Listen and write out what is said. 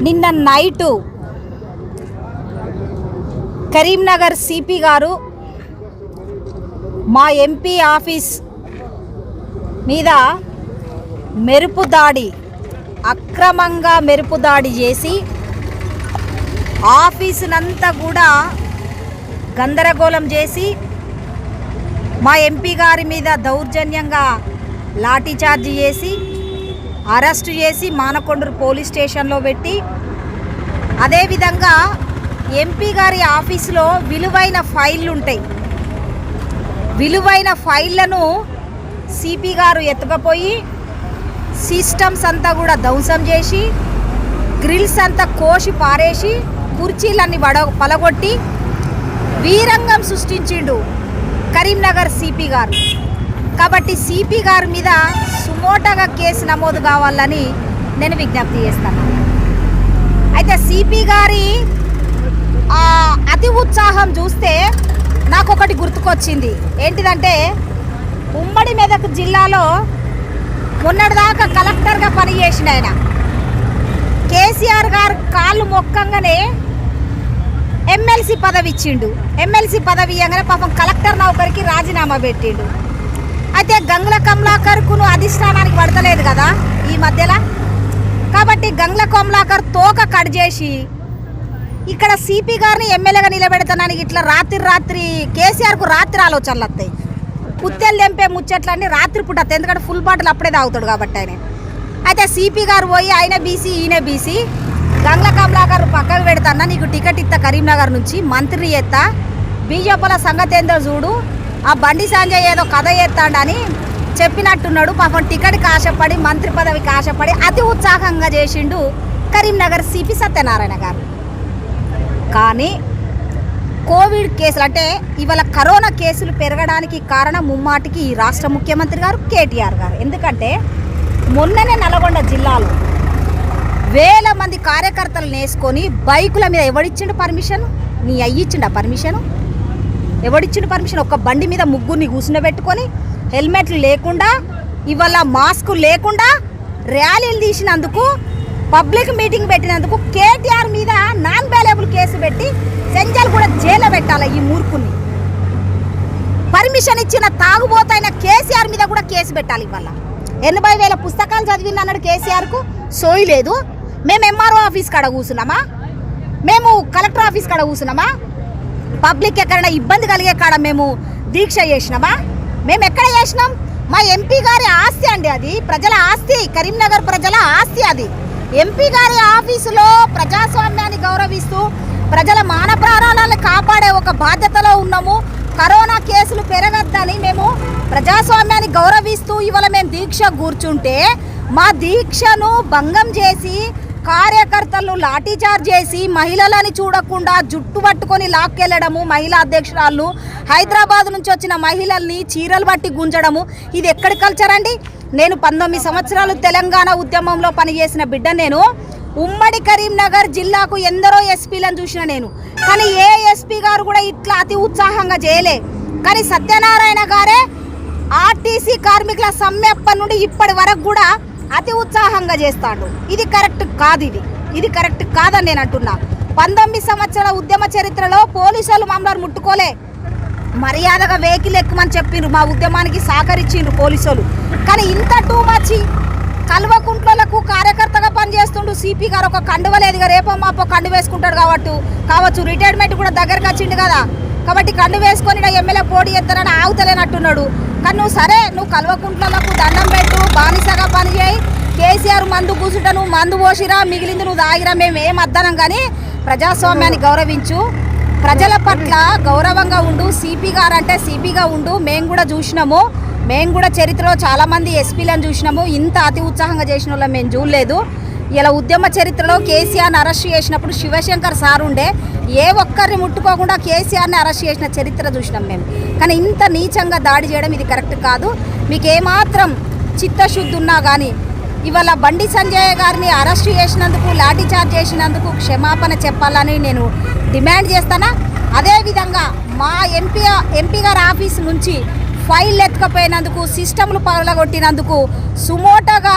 నిన్న night Karimnagar CP గారు మా ఎంపీ ఆఫీస్ మీద మెరుపు దాడి అక్రమంగా మెరుపు దాడి చేసి ఆఫీసునంతా కూడా గందరగోళం చేసి మా ఎంపీ గారి మీద దౌర్జన్యంగా లాఠీచార్జ్ చేసి అరెస్ట్ చేసి మానకొండూరు పోలీస్ స్టేషన్లో పెట్టి అదేవిధంగా ఎంపీ గారి ఆఫీసులో విలువైన ఫైళ్ళు ఉంటాయి విలువైన ఫైళ్ళను సిపి గారు ఎత్తుకపోయి సిస్టమ్స్ అంతా కూడా ధ్వంసం చేసి గ్రిల్స్ అంతా కోసి పారేసి కుర్చీలన్నీ వడ పలగొట్టి వీరంగం సృష్టించిండు కరీంనగర్ సిపి గారు. కాబట్టి సిపి గారి మీద సుమోటగా కేసు నమోదు కావాలని నేను విజ్ఞప్తి చేస్తాను. అయితే సిపి గారి అతి ఉత్సాహం చూస్తే నాకు ఒకటి గుర్తుకొచ్చింది. ఏంటిదంటే ఉమ్మడి మెదక్ జిల్లాలో మొన్నటిదాకా కలెక్టర్గా పనిచేసిన ఆయన. కేసీఆర్ గారు కాళ్ళు మొక్కంగానే ఎమ్మెల్సీ పదవి ఇచ్చిండు ఎమ్మెల్సీ పదవి ఇవ్వగానే పాపం కలెక్టర్ నౌకరికి రాజీనామా పెట్టిండు. అయితే గంగుల కమలాకర్కు అధిష్టానానికి పడతలేదు కదా ఈ మధ్యలో? కాబట్టి గంగుల కమలాకర్ తోక కట్ చేసి ఇక్కడ సిపి గారిని ఎమ్మెల్యేగా నిలబెడతానని ఇట్లా రాత్రి రాత్రి కేసీఆర్కు రాత్రి ఆలోచనలు వస్తాయి. పుత్తెలు తెంపే ముచ్చట్లన్నీ రాత్రి పూట వస్తాయి. ఎందుకంటే ఫుల్ బాటిల్ అప్పుడే తాగుతాడు కాబట్టి ఆయన. అయితే సిపి గారు పోయి ఆయన బీసీ ఈయన బీసీ గంగ్ల కమలాకర్ పక్కకు పెడతాన నీకు టికెట్ ఇస్తా కరీంనగర్ నుంచి మంత్రి ఎత్తా. బీజేపీల సంగతి ఏందో చూడు. ఆ బండి సంజయ్ ఏదో కథ చేస్తాడని చెప్పినట్టున్నాడు. పాపం టికెట్కి ఆశపడి మంత్రి పదవికి ఆశపడి అతి ఉత్సాహంగా చేసిండు కరీంనగర్ సిపి సత్యనారాయణ గారు. కానీ కోవిడ్ కేసులు అంటే ఇవాళ కరోనా కేసులు పెరగడానికి కారణం ముమ్మాటికి ఈ రాష్ట్ర ముఖ్యమంత్రి గారు కేటీఆర్ గారు. ఎందుకంటే మొన్ననే నల్గొండ జిల్లాలో వేల మంది కార్యకర్తలు నేసుకొని బైకుల మీద ఎవడిచ్చిండు పర్మిషన్? నీ అయ్యిచ్చిండు ఆ పర్మిషన్? ఎవడిచ్చిన పర్మిషన్ ఒక బండి మీద ముగ్గురిని కూర్చునబెట్టుకొని హెల్మెట్లు లేకుండా ఇవాళ మాస్క్ లేకుండా ర్యాలీలు తీసినందుకు పబ్లిక్ మీటింగ్ పెట్టినందుకు కేటీఆర్ మీద నాన్ బ్యాలబుల్ కేసు పెట్టి సెంజల్ కూడా జైలు పెట్టాలి ఈ మూర్ఖుని పర్మిషన్ ఇచ్చిన తాగుబోతైన కేసీఆర్ మీద కూడా కేసు పెట్టాలి ఇవాళ. ఎనభై వేల పుస్తకాలు చదివింది అన్నాడు కేసీఆర్కు సోయి లేదు. మేము ఎంఆర్ఓ ఆఫీస్ కాడ కూర్చున్నామా మేము కలెక్టర్ ఆఫీస్ కాడ కూర్చున్నామా పబ్లిక్ ఎక్కడైనా ఇబ్బంది కలిగే కాడ మేము దీక్ష చేసినామా? మేము ఎక్కడ చేసినాం? మా ఎంపీ గారి ఆస్తి అండి అది. ప్రజల ఆస్తి కరీంనగర్ ప్రజల ఆస్తి అది. ఎంపీ గారి ఆఫీసులో ప్రజాస్వామ్యాన్ని గౌరవిస్తూ ప్రజల మాన ప్రాణాలను కాపాడే ఒక బాధ్యతలో ఉన్నాము. కరోనా కేసులు పెరగద్దని మేము ప్రజాస్వామ్యాన్ని గౌరవిస్తూ ఇవాళ మేము దీక్ష కూర్చుంటే మా దీక్షను భంగం చేసి కార్యకర్తలు లాఠీచార్జ్ చేసి మహిళలని చూడకుండా జుట్టు పట్టుకొని లాక్కెళ్ళడము మహిళా అధ్యక్షురాలను హైదరాబాద్ నుంచి వచ్చిన మహిళల్ని చీరలు బట్టి గుంజడము. ఇది ఎక్కడి కల్చర్ అండి? నేను పంతొమ్మిది సంవత్సరాలు తెలంగాణ ఉద్యమంలో పనిచేసిన బిడ్డ నేను. ఉమ్మడి కరీంనగర్ జిల్లాకు ఎందరో ఎస్పీలను చూసిన నేను. కానీ ఏ ఎస్పీ గారు కూడా ఇట్లా అతి ఉత్సాహంగా చేయలే. కానీ సత్యనారాయణ గారే ఆర్టీసీ కార్మికుల సమ్మె నుండి ఇప్పటి వరకు కూడా అతి ఉత్సాహంగా చేస్తాడు. ఇది కరెక్ట్ కాదు ఇది. ఇది కరెక్ట్ కాదని నేను అంటున్నా. పంతొమ్మిది సంవత్సరాల ఉద్యమ చరిత్రలో పోలీసులు మమ్మల్ని ముట్టుకోలే. మర్యాదగా వెహికల్ ఎక్కుమని చెప్పిండ్రు మా ఉద్యమానికి సహకరించిండ్రు పోలీసులు. కానీ ఇంత టూ మచ్ కల్వకుంట్లకు కార్యకర్తగా పనిచేస్తుండు సిపి గారు. ఒక కండువ లేదు రేపో మాపో కండు వేసుకుంటాడు కాబట్టి. కావచ్చు రిటైర్మెంట్ కూడా దగ్గరకు వచ్చిండు కదా. కాబట్టి కండు వేసుకొని ఎమ్మెల్యే పోటీ చేస్తారని ఆగుతలేనట్టున్నాడు. కానీ నువ్వు సరే నువ్వు కల్వకుంట్లకు దండం పెట్టు బానిసగా పనిచేయి. కేసీఆర్ మందు కూసుంటా నువ్వు మందు పోసిరా మిగిలింది నువ్వు దాగిరా మేము ఏం అద్దనం కానీ ప్రజాస్వామ్యాన్ని గౌరవించు. ప్రజల పట్ల గౌరవంగా ఉండు సిపి గారు అంటే సిపిగా ఉండు. మేము కూడా చూసినాము. మేము కూడా చరిత్రలో చాలామంది ఎస్పీలను చూసినాము. ఇంత అతి ఉత్సాహంగా చేసిన వాళ్ళని మేము చూడలేదు. ఇలా ఉద్యమ చరిత్రలో కేసీఆర్ని అరెస్ట్ చేసినప్పుడు శివశంకర్ సార్ ఉండే ఏ ఒక్కరిని ముట్టుకోకుండా కేసీఆర్ని అరెస్ట్ చేసిన చరిత్ర చూసినాం మేము. కానీ ఇంత నీచంగా దాడి చేయడం ఇది కరెక్ట్ కాదు. మీకు ఏమాత్రం చిత్తశుద్ధి ఉన్నా కానీ ఇవాళ బండి సంజయ్ గారిని అరెస్ట్ చేసినందుకు లాఠీచార్జ్ చేసినందుకు క్షమాపణ చెప్పాలని నేను డిమాండ్ చేస్తానా? అదేవిధంగా మా ఎంపీ ఎంపీ గారి ఆఫీస్ నుంచి ఫైల్ ఎత్తుకపోయినందుకు సిస్టమ్లు పగలగొట్టినందుకు సుమోటగా